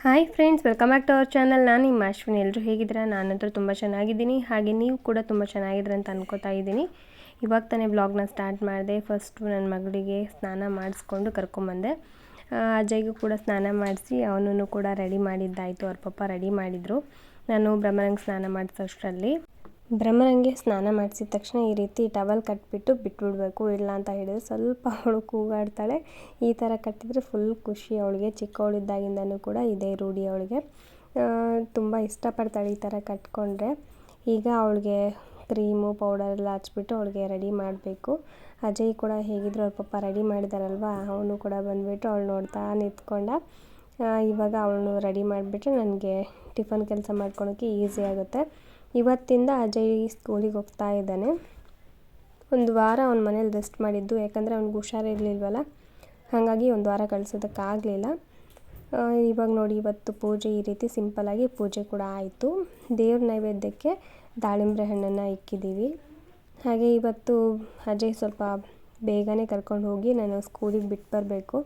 Hi friends welcome back to our channel. ನಾನು ನಿಮ್ಮ ಅಶ್ವಿನಿ. ಎಲ್ಲರೂ ಹೇಗಿದ್ದೀರಾ? ನಾನಂತೂ ತುಂಬ ಚೆನ್ನಾಗಿದ್ದೀನಿ. ಹಾಗೆ ನೀವು ಕೂಡ ತುಂಬ ಚೆನ್ನಾಗಿದ್ದೀರ ಅಂತ ಅನ್ಕೋತಾ ಇದ್ದೀನಿ. ಇವಾಗ ತಾನೇ ಬ್ಲಾಗ್ನ ಸ್ಟಾರ್ಟ್ ಮಾಡಿದೆ. ಫಸ್ಟು ನನ್ನ ಮಗಳಿಗೆ ಸ್ನಾನ ಮಾಡಿಸ್ಕೊಂಡು ಕರ್ಕೊಂಬಂದೆ. ಆ, ಅಜಯ್ಗೂ ಕೂಡ ಸ್ನಾನ ಮಾಡಿಸಿ ಅವನನ್ನು ಕೂಡ ರೆಡಿ ಮಾಡಿದ್ದಾಯಿತು. ಅವ್ರ ಪಪ್ಪ ರೆಡಿ ಮಾಡಿದರು. ನಾನು ಬ್ರಹ್ಮರಂಗ ಸ್ನಾನ ಮಾಡಿಸೋಷ್ಟರಲ್ಲಿ ಬ್ರಹ್ಮರಂಗೆ ಸ್ನಾನ ಮಾಡಿಸಿದ ತಕ್ಷಣ ಈ ರೀತಿ ಟವಲ್ ಕಟ್ಬಿಟ್ಟು ಬಿಟ್ಬಿಡ್ಬೇಕು, ಇಲ್ಲ ಅಂತ ಹೇಳಿದ್ರೆ ಸ್ವಲ್ಪ ಅವಳು ಕೂಗಾಡ್ತಾಳೆ. ಈ ಥರ ಕಟ್ಟಿದರೆ ಫುಲ್ ಖುಷಿ ಅವಳಿಗೆ. ಚಿಕ್ಕವಳಿದ್ದಾಗಿಂದನೂ ಕೂಡ ಇದೇ ರೂಢಿ ಅವಳಿಗೆ. ತುಂಬ ಇಷ್ಟಪಡ್ತಾಳೆ ಈ ಥರ ಕಟ್ಕೊಂಡ್ರೆ. ಈಗ ಅವಳಿಗೆ ಕ್ರೀಮು, ಪೌಡರ್ ಎಲ್ಲ ಹಚ್ಬಿಟ್ಟು ಅವಳಿಗೆ ರೆಡಿ ಮಾಡಬೇಕು. ಅಜಯ್ ಕೂಡ ಹೇಗಿದ್ರು ಅವ್ರ ಪಪ್ಪ ರೆಡಿ ಮಾಡಿದಾರಲ್ವ? ಅವನು ಕೂಡ ಬಂದುಬಿಟ್ಟು ಅವಳು ನೋಡ್ತಾ ನಿಂತ್ಕೊಂಡ. ಇವಾಗ ಅವಳನ್ನು ರೆಡಿ ಮಾಡಿಬಿಟ್ರೆ ನನಗೆ ಟಿಫನ್ ಕೆಲಸ ಮಾಡ್ಕೊಳೋಕ್ಕೆ ಈಸಿ ಆಗುತ್ತೆ. ಇವತ್ತಿಂದ ಅಜಯ್ ಸ್ಕೂಲಿಗೆ ಹೋಗ್ತಾ ಇದ್ದಾನೆ. ಒಂದು ವಾರ ಅವ್ನ ಮನೇಲಿ ರೆಸ್ಟ್ ಮಾಡಿದ್ದು, ಯಾಕಂದರೆ ಅವ್ನಿಗೆ ಹುಷಾರಿರಲಿಲ್ವಲ್ಲ ಹಾಗಾಗಿ ಒಂದು ವಾರ ಕಳಿಸೋದಕ್ಕಾಗಲಿಲ್ಲ. ಇವಾಗ ನೋಡಿ, ಇವತ್ತು ಪೂಜೆ ಈ ರೀತಿ ಸಿಂಪಲಾಗಿ ಪೂಜೆ ಕೂಡ ಆಯಿತು. ದೇವ್ರ ನೈವೇದ್ಯಕ್ಕೆ ದಾಳಿಂಬೆ ಹಣ್ಣನ್ನು ಇಕ್ಕಿದ್ದೀವಿ. ಹಾಗೆ ಇವತ್ತು ಅಜಯ್ ಸ್ವಲ್ಪ ಬೇಗನೆ ಕರ್ಕೊಂಡು ಹೋಗಿ ನಾನು ಸ್ಕೂಲಿಗೆ ಬಿಟ್ಟು ಬರಬೇಕು.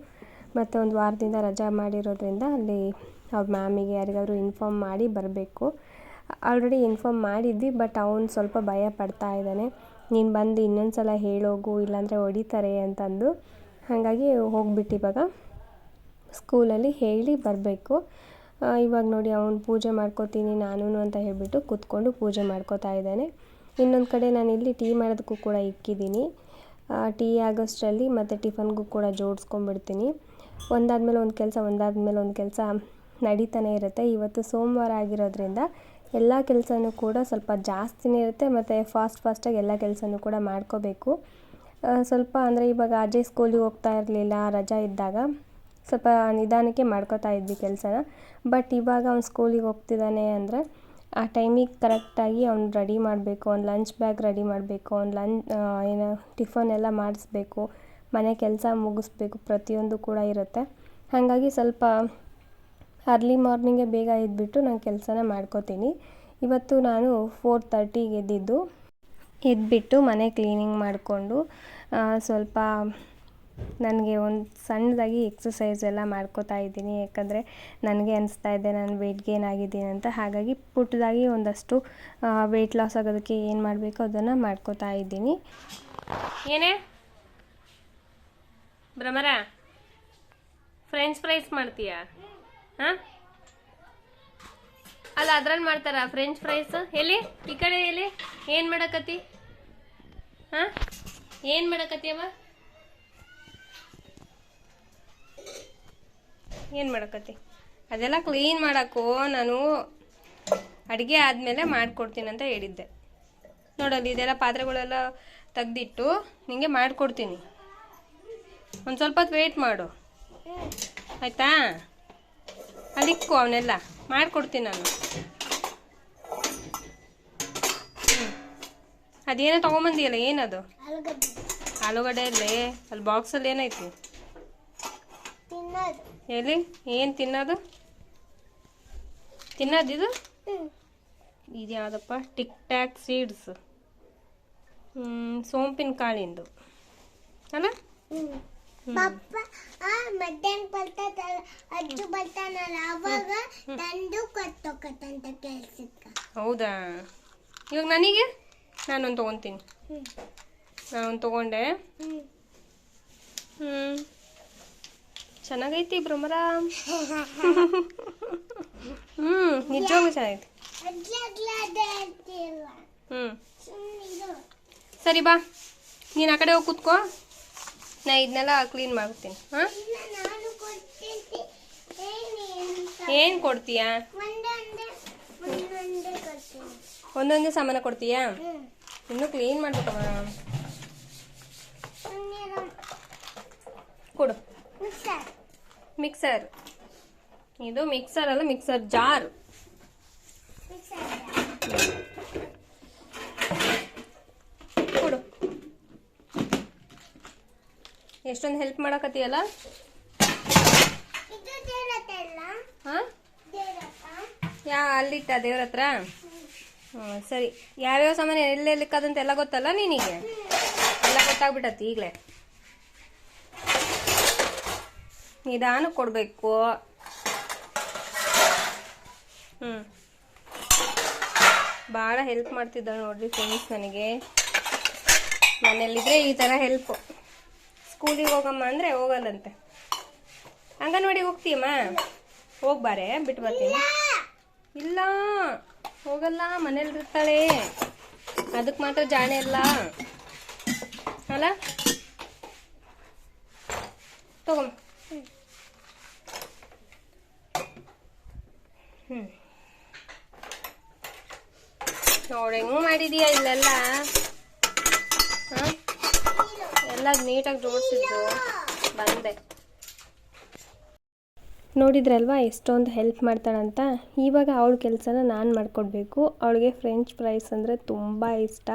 ಮತ್ತು ಒಂದು ವಾರದಿಂದ ರಜಾ ಮಾಡಿರೋದ್ರಿಂದ ಅಲ್ಲಿ ಅವ್ರ ಮ್ಯಾಮಿಗೆ ಯಾರಿಗಾದರೂ ಇನ್ಫಾರ್ಮ್ ಮಾಡಿ ಬರಬೇಕು. ಆಲ್ರೆಡಿ ಇನ್ಫಾರ್ಮ್ ಮಾಡಿದ್ವಿ ಬಟ್ ಅವನು ಸ್ವಲ್ಪ ಭಯ ಪಡ್ತಾ ಇದ್ದಾನೆ. ನೀನು ಬಂದು ಇನ್ನೊಂದು ಸಲ ಹೇಳೋಗು, ಇಲ್ಲಾಂದರೆ ಹೊಡಿತಾರೆ ಅಂತಂದು. ಹಾಗಾಗಿ ಹೋಗ್ಬಿಟ್ಟು ಇವಾಗ ಸ್ಕೂಲಲ್ಲಿ ಹೇಳಿ ಬರಬೇಕು. ಇವಾಗ ನೋಡಿ ಅವನು ಪೂಜೆ ಮಾಡ್ಕೋತೀನಿ ನಾನು ಅಂತ ಹೇಳಿಬಿಟ್ಟು ಕೂತ್ಕೊಂಡು ಪೂಜೆ ಮಾಡ್ಕೋತಾ ಇದ್ದಾನೆ. ಇನ್ನೊಂದು ಕಡೆ ನಾನು ಇಲ್ಲಿ ಟೀ ಮಾಡೋದಕ್ಕೂ ಕೂಡ ಇಕ್ಕಿದ್ದೀನಿ. ಟೀ ಆಗೋಷ್ಟರಲ್ಲಿ ಮತ್ತು ಟಿಫನ್ಗೂ ಕೂಡ ಜೋಡಿಸ್ಕೊಂಡ್ಬಿಡ್ತೀನಿ. ಒಂದಾದ್ಮೇಲೆ ಒಂದು ಕೆಲಸ, ಒಂದಾದ್ಮೇಲೆ ಒಂದು ಕೆಲಸ ನಡೀತಾನೆ ಇರುತ್ತೆ. ಇವತ್ತು ಸೋಮವಾರ ಆಗಿರೋದ್ರಿಂದ ಎಲ್ಲ ಕೆಲಸನೂ ಕೂಡ ಸ್ವಲ್ಪ ಜಾಸ್ತಿನೇ ಇರುತ್ತೆ ಮತ್ತು ಫಾಸ್ಟ್ ಫಾಸ್ಟಾಗಿ ಎಲ್ಲ ಕೆಲಸನೂ ಕೂಡ ಮಾಡ್ಕೋಬೇಕು. ಸ್ವಲ್ಪ ಅಂದರೆ ಇವಾಗ ಅಜಯ್ ಸ್ಕೂಲಿಗೆ ಹೋಗ್ತಾ ಇರಲಿಲ್ಲ, ರಜಾ ಇದ್ದಾಗ ಸ್ವಲ್ಪ ನಿಧಾನಕ್ಕೆ ಮಾಡ್ಕೋತಾ ಇದ್ವಿ ಕೆಲಸನ. ಬಟ್ ಇವಾಗ ಅವ್ನು ಸ್ಕೂಲಿಗೆ ಹೋಗ್ತಿದ್ದಾನೆ ಅಂದರೆ ಆ ಟೈಮಿಗೆ ಕರೆಕ್ಟಾಗಿ ಅವ್ನು ರೆಡಿ ಮಾಡಬೇಕು, ಅವ್ನು ಲಂಚ್ ಬ್ಯಾಗ್ ರೆಡಿ ಮಾಡಬೇಕು, ಅವ್ನು ಲಂಚ್ ಏನು ಟಿಫನ್ ಎಲ್ಲ ಮಾಡಿಸ್ಬೇಕು, ಮನೆ ಕೆಲಸ ಮುಗಿಸ್ಬೇಕು ಪ್ರತಿಯೊಂದು ಕೂಡ ಇರುತ್ತೆ. ಹಾಗಾಗಿ ಸ್ವಲ್ಪ ಅರ್ಲಿ ಮಾರ್ನಿಂಗೇ ಬೇಗ ಎದ್ದುಬಿಟ್ಟು ನಾನು ಕೆಲಸನ ಮಾಡ್ಕೋತೀನಿ. ಇವತ್ತು ನಾನು ಫೋರ್ ತರ್ಟಿಗೆ ಎದ್ದಿದ್ದು. ಎದ್ದುಬಿಟ್ಟು ಮನೆ ಕ್ಲೀನಿಂಗ್ ಮಾಡಿಕೊಂಡು ಸ್ವಲ್ಪ ನನಗೆ ಒಂದು ಸಣ್ಣದಾಗಿ ಎಕ್ಸಸೈಸ್ ಎಲ್ಲ ಮಾಡ್ಕೋತಾ ಇದ್ದೀನಿ. ಯಾಕಂದರೆ ನನಗೆ ಅನಿಸ್ತಾ ಇದೆ ನಾನು ವೆಯ್ಟ್ ಗೇನ್ ಆಗಿದ್ದೀನಿ ಅಂತ. ಹಾಗಾಗಿ ಪುಟ್ಟದಾಗಿ ಒಂದಷ್ಟು ವೆಯ್ಟ್ ಲಾಸ್ ಆಗೋದಕ್ಕೆ ಏನು ಮಾಡಬೇಕು ಅದನ್ನು ಮಾಡ್ಕೋತಾ ಇದ್ದೀನಿ. ಏನೇ? ಭ್ರಮರ? ಫ್ರೆಂಚ್ ಫ್ರೈಸ್ ಮಾಡ್ತೀಯಾ? ಅಲ್ಲ, ಅದ್ರಲ್ಲಿ ಮಾಡ್ತಾರ ಫ್ರೆಂಚ್ ಫ್ರೈಸ್ ಎಲ್ಲಿ? ಈ ಕಡೆ ಎಲ್ಲಿ? ಏನು ಮಾಡಕತ್ತಿ? ಹಾಂ? ಏನು ಮಾಡಕತ್ತಿ ಅವ? ಏನು ಮಾಡಕತ್ತಿ? ಅದೆಲ್ಲ ಕ್ಲೀನ್ ಮಾಡಕ್ಕೋ ನಾನು ಅಡುಗೆ ಆದಮೇಲೆ ಮಾಡ್ಕೊಡ್ತೀನಿ ಅಂತ ಹೇಳಿದ್ದೆ. ನೋಡಲ್ಲಿ, ಇದೆಲ್ಲ ಪಾತ್ರೆಗಳೆಲ್ಲ ತೆಗ್ದಿಟ್ಟು ನಿಮಗೆ ಮಾಡಿಕೊಡ್ತೀನಿ. ಒಂದು ಸ್ವಲ್ಪ ಹೊತ್ತು ವೆಯ್ಟ್ ಮಾಡು. ಆಯಿತಾ? ಅಲ್ಲಿಕ್ಕು ಅವನ್ನೆಲ್ಲ ಮಾಡಿಕೊಡ್ತೀನಿ ನಾನು. ಅದೇನೋ ತೊಗೊಂಬಂದಿಯಲ್ಲ ಏನದು? ಆಲೂಗಡ್ಡೆ ಅಲ್ಲಿ. ಬಾಕ್ಸಲ್ಲಿ ಏನೈತಿ? ಎಲ್ಲಿ? ಏನು ತಿನ್ನೋದು? ತಿನ್ನೋದು ಇದು? ಇದು ಯಾವುದಪ್ಪ? Tic tac seeds. ಸೋಂಪಿನ ಕಾಳಿಂದು. ಅಲ್ಲ? ಪಪ್ಪ ಆ ಮಧ್ಯಾಹ್ನ ಬರ್ತಾನಲ್ಲ ಅಜ್ಜು ಬರ್ತಾನಲ್ಲ ಅವಾಗ ತಂದು ಕೊಟ್ಟೋಕತ್ತಂತ ಕೆಲ್ಸಕ್ಕ ಹೌದಾ? ಇವಾಗ ನನಗೆ? ನಾನೊಂದು ತೊಗೊತೀನಿ. ನಾನೊಂದು ತೊಗೊಂಡೆ. ಹ್ಮ್. ಹ್ಞೂ ಚೆನ್ನಾಗೈತಿ ಭ್ರಮರ ಹ್ಞೂ ನಿಜವಾಗ್ಲೂ ಚೆನ್ನಾಗೈತಿ. ಹ್ಞೂ ಸರಿ ಬಾ. ನೀನು ಆ ಕಡೆ ಹೋಗಿ ಕೂತ್ಕೋ. ನಾ ಇದನ್ನೆಲ್ಲ ಕ್ಲೀನ್ ಮಾಡ್ತೀನಿ. ಹಾಂ? ಏನಿ ಕೊಡ್ತೀಯಾ? ಒಂದೊಂದೇ ಸಾಮಾನು ಕೊಡ್ತೀಯಾ? ಇನ್ನೂ ಕ್ಲೀನ್ ಮಾಡ್ಬೇಕಮ್ಮ. ಕೊಡು. ಮಿಕ್ಸರ್ ಮಿಕ್ಸರ್ ಇದು ಮಿಕ್ಸರ್ ಅಲ್ಲ ಮಿಕ್ಸರ್ ಜಾರ್ ಮಿಕ್ಸರ್ ಕೊಡು ಎಷ್ಟೊಂದು ಹೆಲ್ಪ್ ಮಾಡಕತ್ತೀಯಲ್ಲ? ಹಾಂ? ಯಾ ಅಲ್ಲಿಟ್ಟ ದೇವ್ರ ಹತ್ರ ಹ್ಞೂ ಸರಿ. ಯಾವ್ಯಾವ ಸಾಮಾನು ಎಲ್ಲೆಲ್ಲಿಕ್ಕದಂತ ಎಲ್ಲ ಗೊತ್ತಲ್ಲ ನಿನಗೆ? ಎಲ್ಲ ಗೊತ್ತಾಗ್ಬಿಟ್ಟತಿ ಈಗಲೇ. ನಿಧಾನ ಕೊಡಬೇಕು. ಹ್ಞೂ ಭಾಳ ಹೆಲ್ಪ್ ಮಾಡ್ತಿದ್ದಾಳೆ ನೋಡ್ರಿ ಫ್ರೆಂಡ್ಸ್ ನನಗೆ. ಮನೇಲಿದ್ರೆ ಈ ಥರ ಹೆಲ್ಪು ಸ್ಕೂಲಿಗೆ ಹೋಗಮ್ಮ ಅಂದರೆ ಹೋಗಲ್ಲಂತೆ. ಅಂಗನವಾಡಿಗೆ ಹೋಗ್ತೀಯಮ್ಮ? ಹೋಗ್ಬಾರೆ ಬಿಟ್ಟು ಬರ್ತೀನಿ. ಇಲ್ಲ, ಹೋಗಲ್ಲ ಮನೇಲಿ ಇರ್ತಾಳೆ. ಅದಕ್ಕೆ ಮಾತ್ರ ಜಾಣೆ ಇಲ್ಲ. ಅಲ್ಲ? ತಗೊಂಬ ಹ್ಞೂ ನೋಡಿ, ಹೆಂಗ್ ಮಾಡಿದೀಯ ಇಲ್ಲೆಲ್ಲ? ಎಲ್ಲ ನೀಟಾಗಿ ಜೋಡಿಸಿದ್ದು. ಬಂದೆ. ನೋಡಿದ್ರಲ್ವಾ, ಎಷ್ಟೊಂದು ಹೆಲ್ಪ್ ಮಾಡ್ತಾಳಂತ? ಇವಾಗ ಅವಳ ಕೆಲಸನ ನಾನು ಮಾಡಿಕೊಡ್ಬೇಕು. ಅವಳಿಗೆ ಫ್ರೆಂಚ್ ಫ್ರೈಸ್ ಅಂದರೆ ತುಂಬ ಇಷ್ಟ.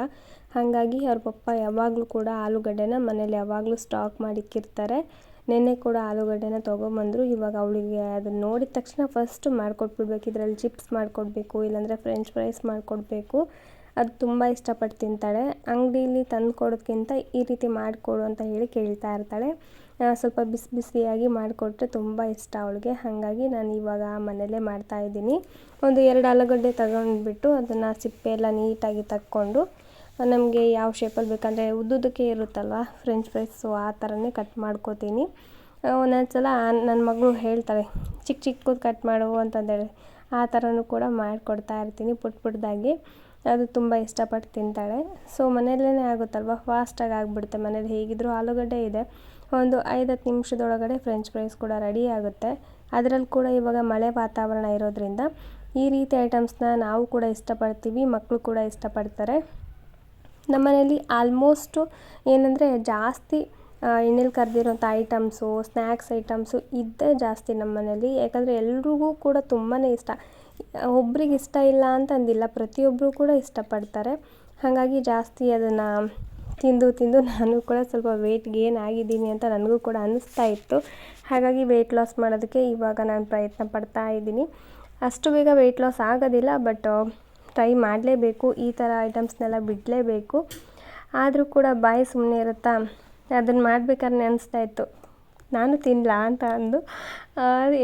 ಹಾಗಾಗಿ ಅವ್ರ ಪಪ್ಪ ಯಾವಾಗಲೂ ಕೂಡ ಆಲೂಗಡ್ಡೆನ ಮನೇಲಿ ಯಾವಾಗಲೂ ಸ್ಟಾಕ್ ಮಾಡಿಕ್ಕಿರ್ತಾರೆ. ನೆನ್ನೆ ಕೂಡ ಆಲೂಗಡ್ಡೆನ ತೊಗೊಂಬಂದರು. ಇವಾಗ ಅವಳಿಗೆ ಅದನ್ನ ನೋಡಿದ ತಕ್ಷಣ ಫಸ್ಟು ಮಾಡಿಕೊಟ್ಬಿಡ್ಬೇಕು. ಇದರಲ್ಲಿ ಚಿಪ್ಸ್ ಮಾಡಿಕೊಡ್ಬೇಕು, ಇಲ್ಲಾಂದರೆ ಫ್ರೆಂಚ್ ಫ್ರೈಸ್ ಮಾಡಿಕೊಡ್ಬೇಕು. ಅದು ತುಂಬ ಇಷ್ಟಪಟ್ಟು ತಿಂತಾಳೆ. ಅಂಗಡೀಲಿ ತಂದು ಕೊಡೋದ್ಕಿಂತ ಈ ರೀತಿ ಮಾಡಿಕೊಡು ಅಂತ ಹೇಳಿ ಕೇಳ್ತಾ ಇರ್ತಾಳೆ. ಸ್ವಲ್ಪ ಬಿಸಿ ಬಿಸಿಯಾಗಿ ಮಾಡಿಕೊಟ್ರೆ ತುಂಬ ಇಷ್ಟ ಅವಳಿಗೆ. ಹಾಗಾಗಿ ನಾನು ಇವಾಗ ಮನೆಯಲ್ಲೇ ಮಾಡ್ತಾ ಇದ್ದೀನಿ. ಒಂದು ಎರಡು ಆಲೂಗಡ್ಡೆ ತಗೊಂಡ್ಬಿಟ್ಟು ಅದನ್ನು ಸಿಪ್ಪೆ ಎಲ್ಲ ನೀಟಾಗಿ ತಕ್ಕೊಂಡು, ನಮಗೆ ಯಾವ ಶೇಪಲ್ಲಿ ಬೇಕಂದರೆ ಉದ್ದುದಕ್ಕೆ ಇರುತ್ತಲ್ವ ಫ್ರೆಂಚ್ ಫ್ರೈಸು ಆ ಥರನೇ ಕಟ್ ಮಾಡ್ಕೋತೀನಿ. ಒಂದೊಂದು ಸಲ ನನ್ನ ಮಗಳು ಹೇಳ್ತಾಳೆ ಚಿಕ್ಕ ಚಿಕ್ಕದು ಕಟ್ ಮಾಡು ಅಂತಂದೇಳಿ. ಆ ಥರನೂ ಕೂಡ ಮಾಡಿಕೊಡ್ತಾ ಇರ್ತೀನಿ ಪುಟ್ ಪುಟ್ಟದಾಗಿ ಅದು ತುಂಬ ಇಷ್ಟಪಟ್ಟು ತಿಂತಾಳೆ. ಸೊ ಮನೆಯಲ್ಲೇ ಆಗುತ್ತಲ್ವ? ಫಾಸ್ಟಾಗಿ ಆಗಿಬಿಡುತ್ತೆ ಮನೇಲಿ ಹೇಗಿದ್ದರೂ ಆಲೂಗಡ್ಡೆ ಇದೆ. ಒಂದು ಐದು ಹತ್ತು ನಿಮಿಷದೊಳಗಡೆ ಫ್ರೆಂಚ್ ಫ್ರೈಸ್ ಕೂಡ ರೆಡಿ ಆಗುತ್ತೆ. ಅದರಲ್ಲಿ ಕೂಡ ಇವಾಗ ಮಳೆ ವಾತಾವರಣ ಇರೋದ್ರಿಂದ ಈ ರೀತಿ ಐಟಮ್ಸ್ನ ನಾವು ಕೂಡ ಇಷ್ಟಪಡ್ತೀವಿ ಮಕ್ಕಳು ಕೂಡ ಇಷ್ಟಪಡ್ತಾರೆ. ನಮ್ಮನೇಲಿ ಆಲ್ಮೋಸ್ಟು ಏನಂದರೆ ಜಾಸ್ತಿ ಎಣ್ಣೆಲಿ ಕರೆದಿರೋಂಥ ಐಟಮ್ಸು ಸ್ನ್ಯಾಕ್ಸ್ ಐಟಮ್ಸು ಇದ್ದೇ ಜಾಸ್ತಿ ನಮ್ಮ ಮನೇಲಿ. ಯಾಕಂದರೆ ಎಲ್ರಿಗೂ ಕೂಡ ತುಂಬಾ ಇಷ್ಟ. ಒಬ್ರಿಗೆ ಇಷ್ಟ ಇಲ್ಲ ಅಂತ ಅಂದಿಲ್ಲ ಪ್ರತಿಯೊಬ್ಬರು ಕೂಡ ಇಷ್ಟಪಡ್ತಾರೆ. ಹಾಗಾಗಿ ಜಾಸ್ತಿ ಅದನ್ನು ತಿಂದು ತಿಂದು ನಾನು ಕೂಡ ಸ್ವಲ್ಪ ವೆಯ್ಟ್ ಗೇನ್ ಆಗಿದ್ದೀನಿ ಅಂತ ನನಗೂ ಕೂಡ ಅನ್ನಿಸ್ತಾ ಇತ್ತು. ಹಾಗಾಗಿ ವೆಯ್ಟ್ ಲಾಸ್ ಮಾಡೋದಕ್ಕೆ ಇವಾಗ ನಾನು ಪ್ರಯತ್ನ ಪಡ್ತಾ ಇದ್ದೀನಿ. ಅಷ್ಟು ಬೇಗ ವೆಯ್ಟ್ ಲಾಸ್ ಆಗೋದಿಲ್ಲ ಬಟ್ ಟ್ರೈ ಮಾಡಲೇಬೇಕು. ಈ ಥರ ಐಟಮ್ಸ್ನೆಲ್ಲ ಬಿಡಲೇಬೇಕು. ಆದರೂ ಕೂಡ ಬಾಯಿ ಸುಮ್ಮನೆ ಇರುತ್ತಾ? ಅದನ್ನು ಮಾಡ್ಬೇಕಾದ್ರೆ ಅನಿಸ್ತಾ ಇತ್ತು. ನಾನು ತಿನ್ನಲ ಅಂತ ಅಂದು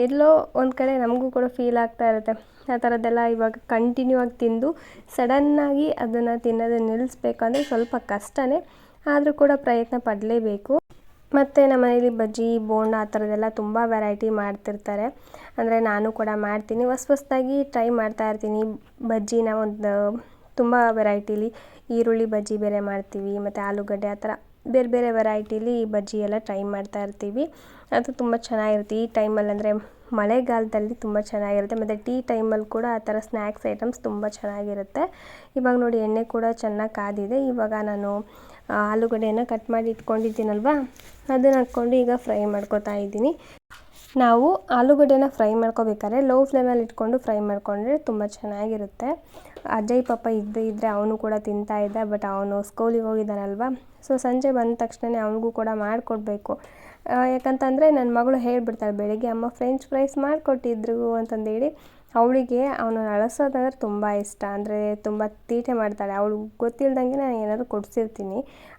ಎಲ್ಲೋ ಒಂದು ಕಡೆ ನಮಗೂ ಕೂಡ ಫೀಲ್ ಆಗ್ತಾ ಇರುತ್ತೆ. ಆ ಥರದ್ದೆಲ್ಲ ಇವಾಗ ಕಂಟಿನ್ಯೂ ಆಗಿ ತಿಂದು ಸಡನ್ನಾಗಿ ಅದನ್ನು ತಿನ್ನೋದನ್ನು ನಿಲ್ಲಿಸ್ಬೇಕಂದ್ರೆ ಸ್ವಲ್ಪ ಕಷ್ಟನೇ, ಆದರೂ ಕೂಡ ಪ್ರಯತ್ನ ಪಡಲೇಬೇಕು. ಮತ್ತು ನಮ್ಮ ಮನೇಲಿ ಬಜ್ಜಿ, ಬೋಂಡ ಆ ಥರದ್ದೆಲ್ಲ ತುಂಬ ವೆರೈಟಿ ಮಾಡ್ತಿರ್ತಾರೆ. ಅಂದರೆ ನಾನು ಕೂಡ ಮಾಡ್ತೀನಿ. ಹೊಸ ಹೊಸ್ದಾಗಿ ಟ್ರೈ ಮಾಡ್ತಾ ಇರ್ತೀನಿ. ಬಜ್ಜಿನ ಒಂದು ತುಂಬ ವೆರೈಟಿಲಿ ಈರುಳ್ಳಿ ಬಜ್ಜಿ ಬೇರೆ ಮಾಡ್ತೀವಿ, ಮತ್ತು ಆಲೂಗಡ್ಡೆ ಆ ಥರ ಬೇರೆ ಬೇರೆ ವೆರೈಟಿಲಿ ಬಜ್ಜಿ ಎಲ್ಲ ಟ್ರೈ ಮಾಡ್ತಾ ಇರ್ತೀವಿ. ಅದು ತುಂಬ ಚೆನ್ನಾಗಿರುತ್ತೆ. ಈ ಟೈಮಲ್ಲಿ ಅಂದರೆ ಮಳೆಗಾಲದಲ್ಲಿ ತುಂಬ ಚೆನ್ನಾಗಿರುತ್ತೆ. ಮತ್ತು ಟೀ ಟೈಮಲ್ಲಿ ಕೂಡ ಆ ಥರ ಸ್ನ್ಯಾಕ್ಸ್ ಐಟಮ್ಸ್ ತುಂಬ ಚೆನ್ನಾಗಿರುತ್ತೆ. ಇವಾಗ ನೋಡಿ ಎಣ್ಣೆ ಕೂಡ ಚೆನ್ನಾಗಿ ಕಾದಿದೆ. ಇವಾಗ ನಾನು ಆಲೂಗಡ್ಡೆನ ಕಟ್ ಮಾಡಿ ಇಟ್ಕೊಂಡಿದ್ದೀನಲ್ವ? ಅದನ್ನು ಹಾಕ್ಕೊಂಡು ಈಗ ಫ್ರೈ ಮಾಡ್ಕೊತಾ ಇದ್ದೀನಿ. ನಾವು ಆಲೂಗಡ್ಡೆನ ಫ್ರೈ ಮಾಡ್ಕೋಬೇಕಾದ್ರೆ ಲೋ ಫ್ಲೇಮಲ್ಲಿ ಇಟ್ಕೊಂಡು ಫ್ರೈ ಮಾಡಿಕೊಂಡ್ರೆ ತುಂಬ ಚೆನ್ನಾಗಿರುತ್ತೆ. ಅಜಯ್ ಪಾಪ ಇದ್ದೇ ಇದ್ದರೆ ಅವನು ಕೂಡ ತಿಂತಾ ಇದ್ದ ಬಟ್ ಅವನು ಸ್ಕೂಲಿಗೆ ಹೋಗಿದ್ದಾನಲ್ವ? ಸೊ ಸಂಜೆ ಬಂದ ತಕ್ಷಣವೇ ಅವನಿಗೂ ಕೂಡ ಮಾಡಿಕೊಡ್ಬೇಕು. ಯಾಕಂತಂದರೆ ನನ್ನ ಮಗಳು ಹೇಳ್ಬಿಡ್ತಾಳೆ ಬೆಳಿಗ್ಗೆ, ಅಮ್ಮ ಫ್ರೆಂಚ್ ಫ್ರೈಸ್ ಮಾಡಿಕೊಟ್ಟಿದ್ರು ಅಂತಂದೇಳಿ, ಅವಳಿಗೆ ಅವನು ಅಳಸೋದಂದ್ರೆ ತುಂಬ ಇಷ್ಟ. ಅಂದರೆ ತುಂಬ ತೀಟೆ ಮಾಡ್ತಾಳೆ. ಅವಳು ಗೊತ್ತಿಲ್ದಂಗೆ ನಾನು ಏನಾದರೂ ಕೊಡಿಸಿರ್ತೀನಿ.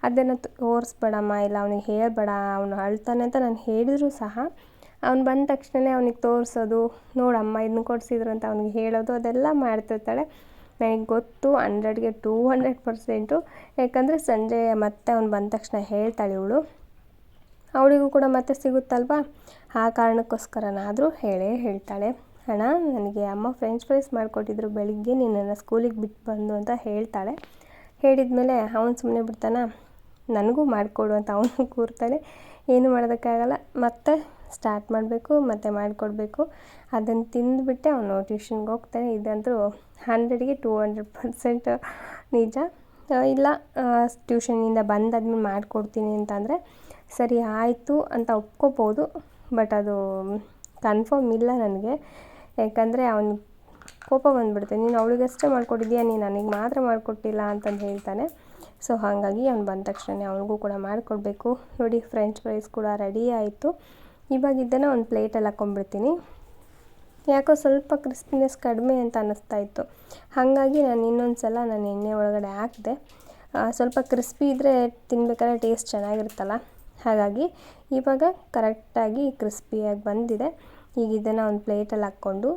ಅದನ್ನು ತೋರಿಸ್ಬೇಡಮ್ಮ, ಇಲ್ಲ ಅವನಿಗೆ ಹೇಳಬೇಡ, ಅವನು ಅಳ್ತಾನೆ ಅಂತ ನಾನು ಹೇಳಿದರೂ ಸಹ ಅವ್ನು ಬಂದ ತಕ್ಷಣನೇ ಅವನಿಗೆ ತೋರಿಸೋದು ನೋಡಮ್ಮ ಇದನ್ನ ಕೊಡಿಸಿದ್ರು ಅಂತ ಅವ್ನಿಗೆ ಹೇಳೋದು, ಅದೆಲ್ಲ ಮಾಡ್ತಿರ್ತಾಳೆ. ನನಗೆ ಗೊತ್ತು ಹಂಡ್ರೆಡ್ಗೆ ಟೂ ಹಂಡ್ರೆಡ್ ಪರ್ಸೆಂಟು ಯಾಕಂದರೆ ಸಂಜೆ ಮತ್ತೆ ಅವ್ನು ಬಂದ ತಕ್ಷಣ ಹೇಳ್ತಾಳೆ ಇವಳು. ಅವಳಿಗೂ ಕೂಡ ಮತ್ತೆ ಸಿಗುತ್ತಲ್ವಾ? ಆ ಕಾರಣಕ್ಕೋಸ್ಕರನಾದರೂ ಹೇಳೇ ಹೇಳ್ತಾಳೆ. ಅಣ್ಣ, ನನಗೆ ಅಮ್ಮ ಫ್ರೆಂಚ್ ಫ್ರೈಸ್ ಮಾಡಿಕೊಟ್ಟಿದ್ರು ಬೆಳಿಗ್ಗೆ, ನಿನ್ನನ್ನು ಸ್ಕೂಲಿಗೆ ಬಿಟ್ಟು ಬಂದು ಅಂತ ಹೇಳ್ತಾಳೆ. ಹೇಳಿದ್ಮೇಲೆ ಅವನು ಸುಮ್ಮನೆ ಬಿಡ್ತಾನ. ನನಗೂ ಮಾಡಿಕೊಡು ಅಂತ ಅವನು ಕೂರ್ತಾನೆ. ಏನು ಮಾಡೋದಕ್ಕಾಗಲ್ಲ. ಮತ್ತೆ ಸ್ಟಾರ್ಟ್ ಮಾಡಬೇಕು, ಮತ್ತು ಮಾಡಿಕೊಡ್ಬೇಕು. ಅದನ್ನು ತಿಂದುಬಿಟ್ಟೆ ಅವನು ಟ್ಯೂಷನ್ಗೆ ಹೋಗ್ತಾನೆ. ಇದಂತೂ ಹಂಡ್ರೆಡ್ಗೆ ಟೂ ಹಂಡ್ರೆಡ್ ಪರ್ಸೆಂಟ್ ನಿಜ. ಇಲ್ಲ ಟ್ಯೂಷನಿಂದ ಬಂದಾದ್ಮೇಲೆ ಮಾಡಿಕೊಡ್ತೀನಿ ಅಂತಂದರೆ, ಸರಿ ಆಯಿತು ಅಂತ ಒಪ್ಕೋಬೋದು ಬಟ್ ಅದು ಕನ್ಫರ್ಮ್ ಇಲ್ಲ ನನಗೆ. ಯಾಕಂದರೆ ಅವನು ಕೋಪ ಬಂದುಬಿಡುತ್ತೆ. ನೀನು ಅವಳಿಗಷ್ಟೇ ಮಾಡಿಕೊಟ್ಟಿದ್ಯಾ ನೀನು ನನಗೆ ಮಾತ್ರ ಮಾಡಿಕೊಟ್ಟಿಲ್ಲ ಅಂತಂದು ಹೇಳ್ತಾನೆ. ಸೊ ಹಾಗಾಗಿ ಅವ್ನು ಬಂದ ತಕ್ಷಣ ಅವನಿಗೂ ಕೂಡ ಮಾಡಿಕೊಡ್ಬೇಕು. ನೋಡಿ ಫ್ರೆಂಚ್ ಫ್ರೈಸ್ ಕೂಡ ರೆಡಿ ಆಯಿತು. ಇವಾಗ ಇದನ್ನು ಒಂದು ಪ್ಲೇಟಲ್ಲಿ ಹಾಕ್ಕೊಂಡ್ಬಿಡ್ತೀನಿ ಯಾಕೋ ಸ್ವಲ್ಪ ಕ್ರಿಸ್ಪಿನೆಸ್ ಕಡಿಮೆ ಅಂತ ಅನ್ನಿಸ್ತಾ ಇತ್ತು. ಹಾಗಾಗಿ ನಾನು ಇನ್ನೊಂದು ಸಲ ನಾನು ಎಣ್ಣೆ ಒಳಗಡೆ ಹಾಕಿದೆ. ಸ್ವಲ್ಪ ಕ್ರಿಸ್ಪಿ ಇದ್ದರೆ ತಿನ್ಬೇಕಾದ್ರೆ ಟೇಸ್ಟ್ ಚೆನ್ನಾಗಿರುತ್ತಲ್ಲ? ಹಾಗಾಗಿ ಇವಾಗ ಕರೆಕ್ಟಾಗಿ ಕ್ರಿಸ್ಪಿಯಾಗಿ ಬಂದಿದೆ. ಈಗ ಇದನ್ನು ಒಂದು ಪ್ಲೇಟಲ್ಲಿ ಹಾಕ್ಕೊಂಡು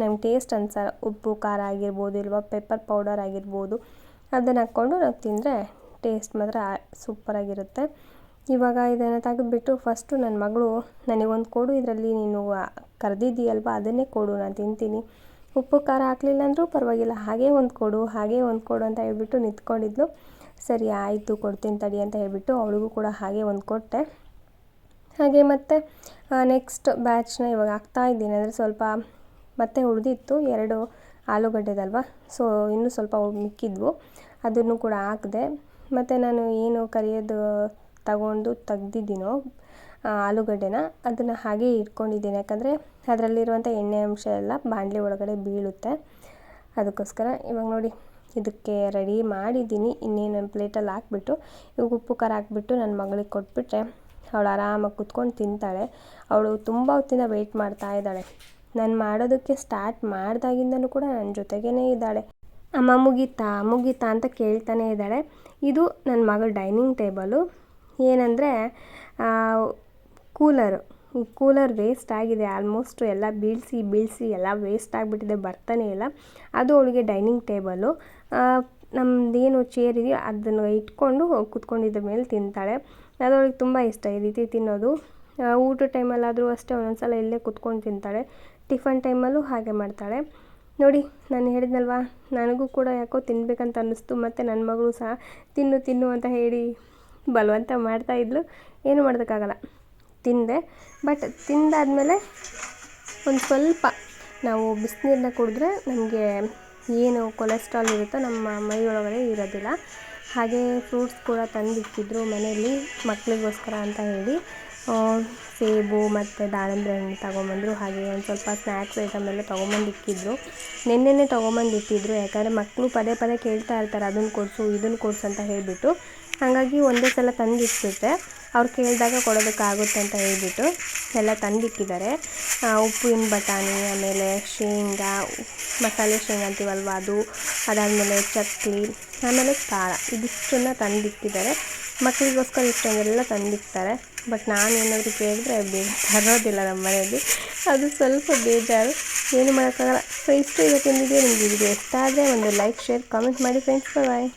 ನಮ್ಗೆ ಟೇಸ್ಟ್ ಅನ್ಸ ಉಪ್ಪು, ಖಾರ ಆಗಿರ್ಬೋದು ಇಲ್ವಾ, ಪೆಪ್ಪರ್ ಪೌಡರ್ ಆಗಿರ್ಬೋದು. ಅದನ್ನು ಹಾಕ್ಕೊಂಡು ನಾವು ತಿಂದರೆ ಟೇಸ್ಟ್ ಮಾತ್ರ ಸೂಪರಾಗಿರುತ್ತೆ. ಇವಾಗ ಇದನ್ನು ತೆಗೆದುಬಿಟ್ಟು ಫಸ್ಟು ನನ್ನ ಮಗಳು ನನಗೊಂದು ಕೊಡು, ಇದರಲ್ಲಿ ನೀನು ಕರೆದಿದ್ದೀಯಲ್ವ, ಅದನ್ನೇ ಕೊಡು, ನಾನು ತಿಂತೀನಿ. ಉಪ್ಪು, ಖಾರ ಹಾಕಲಿಲ್ಲ ಅಂದರೂ ಪರವಾಗಿಲ್ಲ, ಹಾಗೇ ಒಂದು ಕೊಡು, ಹಾಗೇ ಒಂದು ಕೊಡು ಅಂತ ಹೇಳಿಬಿಟ್ಟು ನಿಂತ್ಕೊಂಡಿದ್ಲು. ಸರಿ, ಆಯಿತು, ಕೊಡ್ತೀನಿ ತಡಿ ಅಂತ ಹೇಳಿಬಿಟ್ಟು ಅವಳಿಗೂ ಕೂಡ ಹಾಗೆ ಒಂದು ಕೊಟ್ಟೆ. ಹಾಗೆ ಮತ್ತು ನೆಕ್ಸ್ಟ್ ಬ್ಯಾಚ್ನ ಇವಾಗ ಹಾಕ್ತಾ ಇದ್ದೀನಿ. ಅಂದರೆ ಸ್ವಲ್ಪ ಮತ್ತೆ ಉಳಿದಿತ್ತು, ಎರಡು ಆಲೂಗಡ್ಡೆದಲ್ವ? ಸೊ ಇನ್ನೂ ಸ್ವಲ್ಪ ಮಿಕ್ಕಿದ್ವು. ಅದನ್ನು ಕೂಡ ಹಾಕಿದೆ, ಮತ್ತು ನಾನು ಏನು ಕರಿಯೋದು ತಗೊಂಡು ತೆಗ್ದಿದ್ದೀನೋ ಆಲೂಗಡ್ಡೆನ, ಅದನ್ನು ಹಾಗೆ ಇಟ್ಕೊಂಡಿದ್ದೀನಿ. ಯಾಕಂದರೆ ಅದರಲ್ಲಿರುವಂಥ ಎಣ್ಣೆ ಅಂಶ ಎಲ್ಲ ಬಾಣಲೆ ಒಳಗಡೆ ಬೀಳುತ್ತೆ. ಅದಕ್ಕೋಸ್ಕರ ಇವಾಗ ನೋಡಿ, ಇದಕ್ಕೆ ರೆಡಿ ಮಾಡಿದ್ದೀನಿ. ಇನ್ನೇನು ಪ್ಲೇಟಲ್ಲಿ ಹಾಕ್ಬಿಟ್ಟು, ಇವಾಗ ಉಪ್ಪು, ಖಾರ ಹಾಕ್ಬಿಟ್ಟು ನನ್ನ ಮಗಳಿಗೆ ಕೊಟ್ಬಿಟ್ರೆ, ಅವಳು ಆರಾಮಾಗಿ ಕುತ್ಕೊಂಡು ತಿಂತಾಳೆ. ಅವಳು ತುಂಬ ಹೊತ್ತಿನ ವೆಯ್ಟ್ ಮಾಡ್ತಾ ಇದ್ದಾಳೆ. ನಾನು ಮಾಡೋದಕ್ಕೆ ಸ್ಟಾರ್ಟ್ ಮಾಡಿದಾಗಿಂದನೂ ಕೂಡ ನನ್ನ ಜೊತೆಗೇ ಇದ್ದಾಳೆ. ಅಮ್ಮ ಮುಗೀತಾ ಮುಗೀತಾ ಅಂತ ಕೇಳ್ತಾನೆ ಇದ್ದಾಳೆ. ಇದು ನನ್ನ ಮಗಳ ಡೈನಿಂಗ್ ಟೇಬಲು ಏನಂದರೆ ಕೂಲರು. ಕೂಲರ್ ವೇಸ್ಟ್ ಆಗಿದೆ ಆಲ್ಮೋಸ್ಟ್ ಎಲ್ಲ ಬೀಳಿಸಿ ಬೀಳಿಸಿ ಎಲ್ಲ ವೇಸ್ಟ್ ಆಗಿಬಿಟ್ಟಿದೆ, ಬರ್ತಾನೆ ಇಲ್ಲ. ಅದು ಅವಳಿಗೆ ಡೈನಿಂಗ್ ಟೇಬಲು ನಮ್ಮದೇನು ಚೇರ್ ಇದೆಯೋ ಅದನ್ನು ಇಟ್ಕೊಂಡು ಕುತ್ಕೊಂಡಿದ್ದ ಮೇಲೆ ತಿಂತಾಳೆ. ಅದು ಅವಳಿಗೆ ತುಂಬ ಇಷ್ಟ, ಈ ರೀತಿ ತಿನ್ನೋದು. ಊಟದ ಟೈಮಲ್ಲಾದರೂ ಅಷ್ಟೇ ಒಂದೊಂದು ಸಲ ಇಲ್ಲೇ ಕುತ್ಕೊಂಡು ತಿಂತಾಳೆ. ಟಿಫನ್ ಟೈಮಲ್ಲೂ ಹಾಗೆ ಮಾಡ್ತಾಳೆ. ನೋಡಿ, ನಾನು ಹೇಳಿದ್ನಲ್ವಾ, ನನಗೂ ಕೂಡ ಯಾಕೋ ತಿನ್ಬೇಕಂತ ಅನ್ನಿಸ್ತು, ಮತ್ತು ನನ್ನ ಮಗಳು ಸಹ ತಿನ್ನು ತಿನ್ನು ಅಂತ ಹೇಳಿ ಬಲವಂತ ಮಾಡ್ತಾಯಿದ್ಲು ಏನು ಮಾಡೋದಕ್ಕಾಗಲ್ಲ. ತಿಂದೆ. ಬಟ್ ತಿಂದಾದಮೇಲೆ ಒಂದು ಸ್ವಲ್ಪ ನಾವು ಬಿಸಿನೀರನ್ನ ಕುಡಿದ್ರೆ ನಮಗೆ ಏನು ಕೊಲೆಸ್ಟ್ರಾಲ್ ಇರುತ್ತೋ ನಮ್ಮ ಮೈಯೊಳಗಡೆ ಇರೋದಿಲ್ಲ. ಹಾಗೆ ಫ್ರೂಟ್ಸ್ ಕೂಡ ತಂದಿಟ್ಟಿದ್ರು ಮನೆಯಲ್ಲಿ ಮಕ್ಕಳಿಗೋಸ್ಕರ ಅಂತ ಹೇಳಿ. ಸೇಬು ಮತ್ತು ದಾಳಿಂಬೆ ಹಣ್ಣು ತೊಗೊಂಬಂದರು. ಹಾಗೆ ಒಂದು ಸ್ವಲ್ಪ ಸ್ನ್ಯಾಕ್ಸ್ ಐಟಮ್ ಎಲ್ಲ ತೊಗೊಂಬಂದು ಇಕ್ಕಿದ್ರು ನಿನ್ನೆನೇ ತೊಗೊಂಬಂದು ಇಟ್ಟಿದ್ರು ಯಾಕಂದರೆ ಮಕ್ಕಳು ಪದೇ ಪದೇ ಕೇಳ್ತಾ ಇರ್ತಾರೆ, ಅದನ್ನು ಕೊಡಿಸು, ಇದನ್ನು ಕೊಡಿಸು ಅಂತ ಹೇಳಿಬಿಟ್ಟು. ಹಾಗಾಗಿ ಒಂದೇ ಸಲ ತಂದಿಟ್ಬಿಟ್ರೆ ಅವ್ರು ಕೇಳಿದಾಗ ಕೊಡೋದಕ್ಕಾಗುತ್ತೆ ಅಂತ ಹೇಳಿಬಿಟ್ಟು ಎಲ್ಲ ತಂದಿಟ್ಟಿದ್ದಾರೆ. ಉಪ್ಪಿನ ಬಟಾಣಿ, ಆಮೇಲೆ ಶೇಂಗಾ, ಮಸಾಲೆ ಶೇಂಗಾ ಅಂತೀವಲ್ವ ಅದು, ಅದಾದಮೇಲೆ ಚಕ್ಲಿ, ಆಮೇಲೆ ಖಾರ ಇದಿಷ್ಟನ್ನು ತಂದಿಟ್ಟಿದ್ದಾರೆ. ಮಕ್ಕಳಿಗೋಸ್ಕರ ಇಷ್ಟೊಂದೆಲ್ಲ ತಂದಿರ್ತಾರೆ ಬಟ್ ನಾನು ಏನಾದರೂ ಕೇಳಿದ್ರೆ ಬೇಗ ತರೋದಿಲ್ಲ ನಮ್ಮ ಮನೆಯಲ್ಲಿ. ಅದು ಸ್ವಲ್ಪ ಬೇಜಾರು. ಏನು ಮಾಡೋಕ್ಕಾಗಲ್ಲ. ಸೊ ಇಷ್ಟು ಇವತ್ತಿನ ವಿಡಿಯೋ ನಿಮಗೆ ವಿಡಿಯೋ ಇಷ್ಟ ಆದರೆ ಒಂದು ಲೈಕ್ ಶೇರ್ ಕಾಮೆಂಟ್ ಮಾಡಿ ಫ್ರೆಂಡ್ಸ್ ಬಾಯ್